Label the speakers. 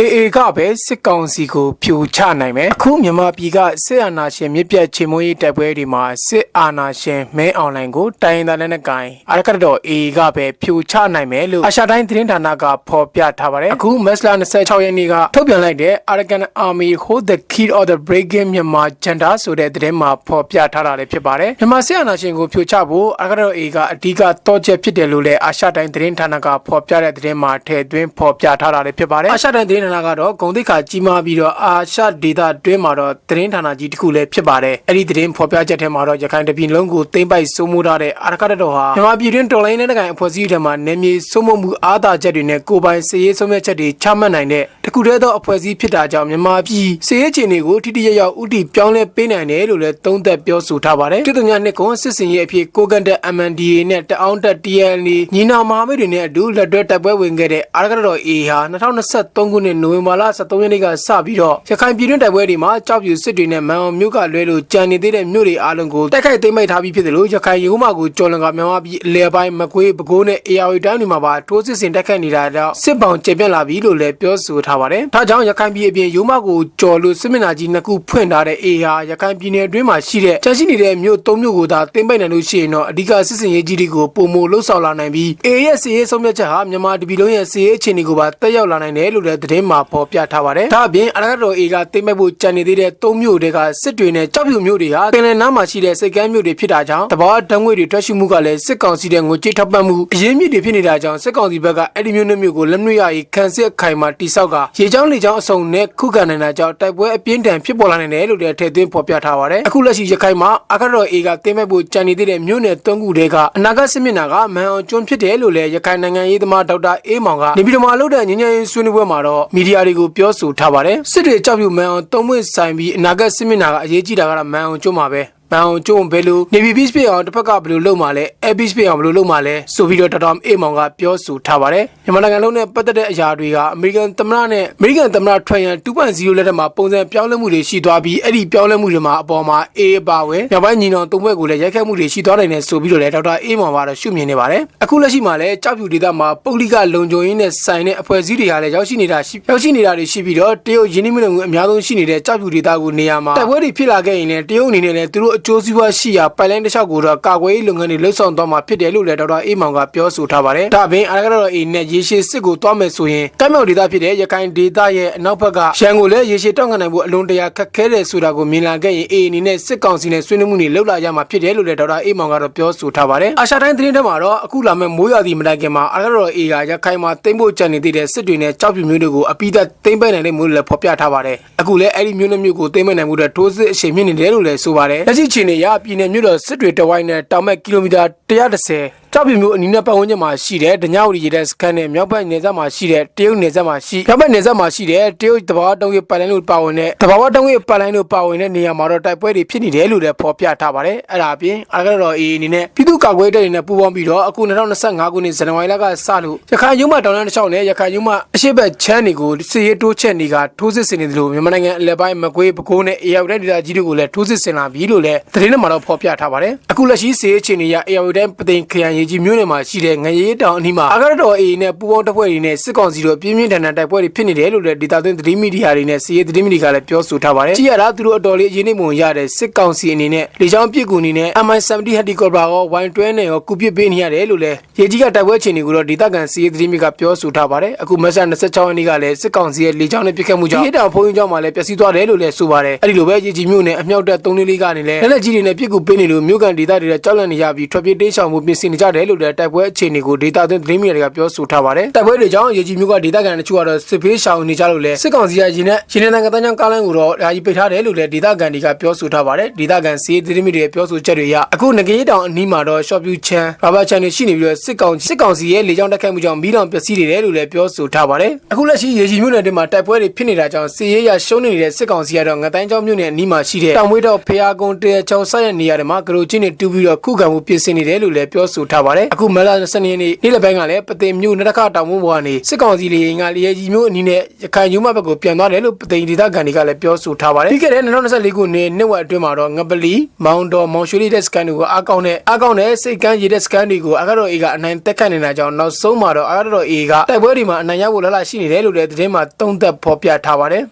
Speaker 1: အေအေကပဲစစ်ကောင်စီကိုဖြိုချနိုင်မယ်အခုမြန်မာပြည်ကစစ်အာဏာရှင်မြစ်ပြတ်ချေမွေးရေးတပ်ပွဲတွေမှာစစ်အာဏာရှင်မဲအွန်လိုင်းကိုတိုင်းဒေသနဲ့ကိုင်အရကတတော်အေအေကပဲဖြိုချနိုင်မယ်လို့အာရှတိုင်းသတင်းဌာနကဖော်ပြထားပါတယ်အခုမက်စလာ26ရက်နေ့ကထုတ်ပြန်လိုက်တဲ့ Arakan Army Hold the Key of the Breaking Myanmar Agenda ဆိုတဲ့သတင်းမှာဖော်ပြထားတာလည်းဖြစ်ပါတယ်မြန်မာစစ်အာဏာရှင်ကိုဖြိုချဖို့အရကတတော်အေအေကအဓိကတော့ချက်ဖြစ်တယ်လို့လည်းအာရှတိုင်းသတင်းဌာနကဖော်ပြတဲ့သတင်းမှာထည့်သွင်းဖော်ပြထားတာလည်းဖြစ်ပါတယ်အာရှတိုင်းသတင်းဌာနကတော့ဂုံတိတ်ခါကြီးမားပြီးတော့အာရှဒေတာတွင်းမှာတော့သတင်းဌာနကြီးတစ်ခုလည်းဖြစ်ပါတယ်အဲ့ဒီသတင်းဖော်ပြချက်ထဲမှာတော့ရခိုင်တပြည်လုံးကိုသိမ့်ပိုက်စိုးမိုးထားတဲ့အာရကတတော်ဟာမြန်မာပြည်တွင်းတော်လိုင်းနဲ့တကိုင်အဖွဲ့အစည်းတွေမှာနေမြေစိုးမိုးမှုအားသာချက်တွေနဲ့ကိုယ်ပိုင်စည်ရေးဆုံးဖြတ်ချက်တွေချမှတ်နိုင်တဲ့တခုတည်းသောအဖွဲ့အစည်းဖြစ်တာကြောင့်မြန်မာပြည်စည်ရေးခြေနေကိုထိထိရောက်ရောက်ဥတီပြောင်းလဲပေးနိုင်တယ်လို့လည်းသုံးသပ်ပြောဆိုထားပါတယ်တိတုညာနှစ်ကွန်စစ်စင်ရေးအဖြစ်ကိုကန်တက် MNDA နဲ့တအောင်းတက် TNL ညီနာမဟာမိတ်တွေနဲ့အတူလက်တွဲတပ်ပွဲဝင်ခဲ့တဲ့အာရကတတော် A ဟာ2023ခုနှစ်နိုဝင်ဘာလ23ရက်နေ့ကစပြီးတော့ရခိုင်ပြည်တွင်းတိုက်ပွဲတွေမှာကြောက်ပြူစစ်တွေနဲ့မန်အောင်မြို့ကလွဲလို့ကြံနေသေးတဲ့မြို့တွေအားလုံးကိုတိုက်ခိုက်သိမ်းပိုက်ထားပြီးဖြစ်တယ်လို့ရခိုင်ရုံးမကိုကျော်လွန်ကမြန်မာပြည်အလဲပိုင်းမကွေးပဲခူးနဲ့ AR တိုင်းတွေမှာပါထိုးစစ်ဆင်တိုက်ခိုက်နေတာကြောင့်စစ်ပောင်ကျေပြန့်လာပြီလို့လည်းပြောဆိုထားပါတယ်။ဒါကြောင့်ရခိုင်ပြည်အပြင်ရုံးမကိုကျော်လို့စစ်မျက်နှာကြီးနှစ်ခုဖွင့်ထားတဲ့ A ဟာရခိုင်ပြည်နယ်အတွင်းမှာရှိတဲ့ချမ်းရှိနေတဲ့မြို့၃မြို့ကိုသာသိမ်းပိုက်နိုင်လို့ရှိရင်တော့အဓိကစစ်စင်ရေးကြီးတွေကိုပုံမလှုပ်ဆောင်လာနိုင်ပြီး A ရဲ့စီရေးဆုံးဖြတ်ချက်ဟာမြန်မာတပြည်လုံးရဲ့စီရေးအခြေအနေကိုပါတက်ရောက်လာနိုင်တယ်လို့လည်းသတင်းမှာဖော်ပြထားပါတယ်။ဒါအပြင်အရကတော် A ကသိမ်းပိုက်ဖို့ကြံနေသေးတဲ့၃မြို့တွေကစစ်တွေနဲ့ကြောက်ဖြူမြို့တွေဟာပင်လယ်နားမှာရှိတဲ့စိတ်ကမ်းမြို့တွေဖြစ်တာကြောင့်တဘာဓာတ်ငွေတွေထွက်ရှိမှုကလည်းစစ်ကောင်စီတဲ့ငွေကြေးထောက်ပံ့မှုအရင်းမြစ်တွေဖြစ်နေတာကြောင့်စစ်ကောင်စီဘက်ကအဲ့ဒီမြို့နဲ့မြို့ကိုလက်နွေရရေးခံစစ်အခိုင်မှာတိစောက်ကရေချောင်းလေချောင်းအစုံနဲ့ခုခံနိုင်တာကြောင့်တိုက်ပွဲအပြင်းထန်ဖြစ်ပေါ်လာနိုင်တယ်လို့လည်းထည့်သွင်းဖော်ပြထားပါတယ်အခုလက်ရှိရခိုင်မှာအကတော် A ကသိမ်းပိုက်ဖို့ကြံနေသေးတဲ့မြို့နယ်၃ခုတည်းကအနာဂတ်စစ်မျက်နှာကမန်အောင်ကျွန်းဖြစ်တယ်လို့လည်းရခိုင်နိုင်ငံရေးသမားဒေါက်တာအေးမောင်ကနေပြည်တော်မှာလုပ်တဲ့ငញ្ញရင်ဆွေးနွေးပွဲမှာတော့မီဒီယာတွေကိုပြောဆိုထားပါတယ်စစ်တွေကြောက်ပြူမန်အောင်သုံးမွေ့ဆိုင်ပြီးအနာဂတ်စစ်မျက်နှာကအရေးကြီးတာကတော့မန်အောင်ကျွန်းမှာပဲမန်အောင်ကျုံဘယ်လိုနေဗီဘစ်ပြအောင်တစ်ဖက်ကဘယ်လိုလုပ်မှလဲအဲဘစ်ပြအောင်ဘယ်လိုလုပ်မှလဲဆိုပြီးတော့တော်တော်အေးမောင်ကပြောဆိုထားပါတယ်မြန်မာနိုင်ငံလုံးနဲ့ပတ်သက်တဲ့အရာတွေကအမေရိကန်သမ္မတနဲ့အမေရိကန်သမ္မတထရန်2.0လက်ထက်မှာပုံစံပြောင်းလဲမှုတွေရှိသွားပြီးအဲ့ဒီပြောင်းလဲမှုတွေမှာအပေါ်မှာအေးအပါဝဲမြောက်ပိုင်းညီနောင်သုံးဘက်ကိုလည်းရိုက်ခတ်မှုတွေရှိသွားနိုင်တယ်ဆိုပြီးတော့လည်းဒေါက်တာအေးမောင်ကတော့ရှုမြင်နေပါတယ် အခုလက်ရှိမှာလည်းကြောက်ဖြူဒေသမှာပုဂ္ဂလိကလုံခြုံရေးနဲ့ဆိုင်တဲ့အဖွဲ့အစည်းတွေကလည်းရောက်ရှိနေတာရှိရောက်ရှိနေတာတွေရှိပြီးတော့တရုတ်ယင်းနှိမ့်မှုအများဆုံးရှိနေတဲ့ကြောက်ဖြူဒေသကိုနေရာမှာတိုက်ပွဲတွေဖြစ်လာခဲ့ရင်လည်းတရုတ်အနေနဲ့လည်းသူတို့အကျိုးစီးပွားရှိရာပိုင်လိုင်းတစ်လျှောက်ကိုတော့ကာကွယ်ရေးလုပ်ငန်းတွေလှုပ်ဆောင်သွားမှာဖြစ်တယ်လို့လည်းဒေါက်တာအေးမောင်ကပြောဆိုထားပါတယ်။ဒါ့အပြင်အရကတော်အေးနဲ့ရေရှည်စစ်ကိုသွားမယ်ဆိုရင်ကမ်းမြောက်ဒေသဖြစ်တဲ့ရခိုင်ဒေသရဲ့အနောက်ဘက်ကရန်ကိုလည်းရေရှည်တောင်းခံနိုင်ဖို့အလွန်တရာခက်ခဲတယ်ဆိုတာကိုမြင်လာခဲ့ရင်အေးအနေနဲ့စစ်ကောင်စီနဲ့ဆွေးနွေးမှုတွေလှုပ်လာရမှာဖြစ်တယ်လို့လည်းဒေါက်တာအေးမောင်ကတော့ပြောဆိုထားပါတယ်။အာရှတိုင်းသတင်းထဲမှာတော့အခုလာမယ့်မိုးရွာသည့်မတိုင်ခင်မှာအရကတော်အေးကရခိုင်မှာတိမ့်ဖို့ကြံနေသေးတဲ့စစ်တွေနဲ့ကြောက်ပြူမျိုးတွေကိုအပိသက်တိမ့်ပိုက်နိုင်တဲ့မျိုးတွေလည်းဖော်ပြထားပါတယ်။ အခုလည်းအဲ့ဒီမျိုးနဲ့မျိုးကိုတိမ့်ပိုက်နိုင်မှုတဲ့ထိုးစစ်အရှိန်မြင့်နေတယ်လို့လည်းဆိုပါတယ်။လက်ရှိချိန်နေရပြည်နယ်မြို့တော်စစ်တွေတဝိုင်းနဲ့တောင်မဲ့ကီလိုမီတာ130ကြောက်ပြမျိုးအနီးနဲ့ပတ်ဝန်းကျင်မှာရှိတဲ့ဒညဝတီရေတပ်စခန်းနဲ့မြောက်ဘက်နယ်စပ်မှာရှိတဲ့တရုတ်နယ်စပ်မှာရှိမြောက်ဘက်နယ်စပ်မှာရှိတဲ့တရုတ်တဘာဝတုံးရပိုင်လိုင်းလို့ပါဝင်တဲ့တဘာဝတုံးရပိုင်လိုင်းလို့ပါဝင်တဲ့နေရာမှာတော့တိုက်ပွဲတွေဖြစ်နေတယ်လို့လည်းဖော်ပြထားပါတယ်အဲ့ဒါအပြင်အာဂရတော်အေးအနေနဲ့ပြည်သူ့ကာကွယ်ရေးတပ်တွေနဲ့ပူးပေါင်းပြီးတော့အခု2025ခုနှစ်ဇန်နဝါရီလကစလို့ရခိုင်ရုံးမတောင်တန်းတစ်လျှောက်နဲ့ရခိုင်ရုံးမအရှိတ်ဘက်ချမ်းတွေကိုစစ်ရေးတိုးချက်နေကထိုးစစ်ဆင်နေတယ်လို့မြန်မာနိုင်ငံအလဲပိုင်းမကွေးပဲခူးနဲ့အေရဝတိုင်းဒေသကြီးတွေကိုလည်းထိုးစစ်ဆင်လာပြီလို့လည်းသတင်းထဲမှာတော့ဖော်ပြထားပါတယ်အခုလက်ရှိစစ်ရေးအခြေအနေရအေရဝတိုင်းပသိမ်ခရိုင်ရေးကြီးမြို့နယ်မှာရှိတဲ့ငရေတောင်အနီးမှာအာဂရတော်အေနဲ့ပူပေါင်းတပ်ဖွဲ့တွေနဲ့စစ်ကောင်စီတို့ပြင်းပြင်းထန်ထန်တိုက်ပွဲတွေဖြစ်နေတယ်လို့လည်းဒေတာသွင်းသတင်းမီဒီယာတွေနဲ့စီးရဲသတင်းမီဒီယာကလည်းပြောဆိုထားပါတယ်။ကြည့်ရတာသူတို့အတော်လေးအရေးနေပုံရတဲ့စစ်ကောင်စီအနေနဲ့လေကြောင်းပြစ်ကူအနေနဲ့ MI70 helicopter ကို Y12 နဲ့ရောကုပစ်ပေးနေရတယ်လို့လည်းရေကြီးကတိုက်ပွဲအခြေအနေကိုတော့ဒေတာကန်စီးရဲသတင်းမီကပြောဆိုထားပါတယ်။အခုမက်ဆာ26ရက်နေ့ကလည်းစစ်ကောင်စီရဲ့လေကြောင်းနဲ့ပြစ်ခတ်မှုကြောင့်ရေတောင်ဖုံးရင်ကြောင့်မှလည်းပျက်စီးသွားတယ်လို့လည်းဆိုပါတယ်။အဲဒီလိုပဲရေကြီးမြို့နယ်အမြောက်တပ်344ကနေလည်းလက်လက်ကြီးတွေနဲ့ပြစ်ကူပေးနေလို့မြို့ကန်ဒေတာတွေလည်းကြောက်လန့်နေရပြီးထွက်ပြေးတိမ်းရှောင်မှုပြင်ဆင်နေကြတယ်လို့လည်းတိုက်ပွဲအခြေအနေကိုဒေတာသွင်းသတင်းမီဒီယာတွေကပြောဆိုထားပါတယ်။တိုက်ပွဲတွေကြောင့်ရေကြီးမြို့ကဒေသခံတချို့ကတော့စစ်ဖေးရှောင်နေကြလို့လဲစစ်ကောင်စီကရင်းနဲ့ရင်းနဲ့နိုင်ငံသားကြောင့်ကားလမ်းကိုတော့ယာယီပိတ်ထားတယ်လို့လည်းဒေသခံတွေကပြောဆိုထားပါတယ်။ဒေသခံစီးသတင်းမီဒီယာပြောဆိုချက်တွေအရအခုငကေးတောင်အနီးမှာတော့ short view ချမ်းဘာဘာချန်တွေရှိနေပြီးတော့စစ်ကောင်စစ်ကောင်စီရဲ့လေကြောင်းတက်ခတ်မှုကြောင့်မီးလောင်ပျက်စီးနေတယ်လို့လည်းပြောဆိုထားပါတယ်။အခုလက်ရှိရေကြီးမြို့နယ်တွေမှာတိုက်ပွဲတွေဖြစ်နေတာကြောင့်စီးရဲရရှုံးနေတဲ့စစ်ကောင်စီကတော့ငတိုင်းကျောင်းမြို့နယ်အနီးမှာရှိတဲ့တောင်မွေးတော့ဖျားကုန်းတရချောင်းဆိုက်ရဲ့နေရာတွေမှာကရိုချင်းတွေတူးပြီးတော့ခုခံမှုပြင်ဆင်နေတယ်လို့လည်းပြောဆိုထားပါတယ်အခုမလာ22ရက်နေ့နေ့လယ်ပိုင်းကလည်းပသိမ်မြို့နရခတောင်မွေးပေါ်ကနေစစ်ကောင်စီလေယာဉ်ကလေယာဉ်ကြီးမျိုးအနီးနဲ့ရခိုင်ယူမဘက်ကိုပြန်သွားတယ်လို့ပသိမ်ဒေသခံတွေကလည်းပြောဆိုထားပါတယ်ပြီးခဲ့တဲ့2024ခုနှစ်နှစ်ဝက်အတွင်းမှာတော့ငပလီမောင်တော်မောင်ရွှေလေးတဲ့စကန်တွေကိုအားကောင်းတဲ့အားကောင်းတဲ့စိတ်ကမ်းရည်တဲ့စကန်တွေကိုအကတော့အေကအနိုင်တက်ခတ်နေတာကြောင့်နောက်ဆုံးမှာတော့အကတော့အေကတိုက်ပွဲတွေမှာအနိုင်ရဖို့လလရှိနေတယ်လို့လည်းသတင်းမှာသုံးသပ်ဖော်ပြထားပါတယ်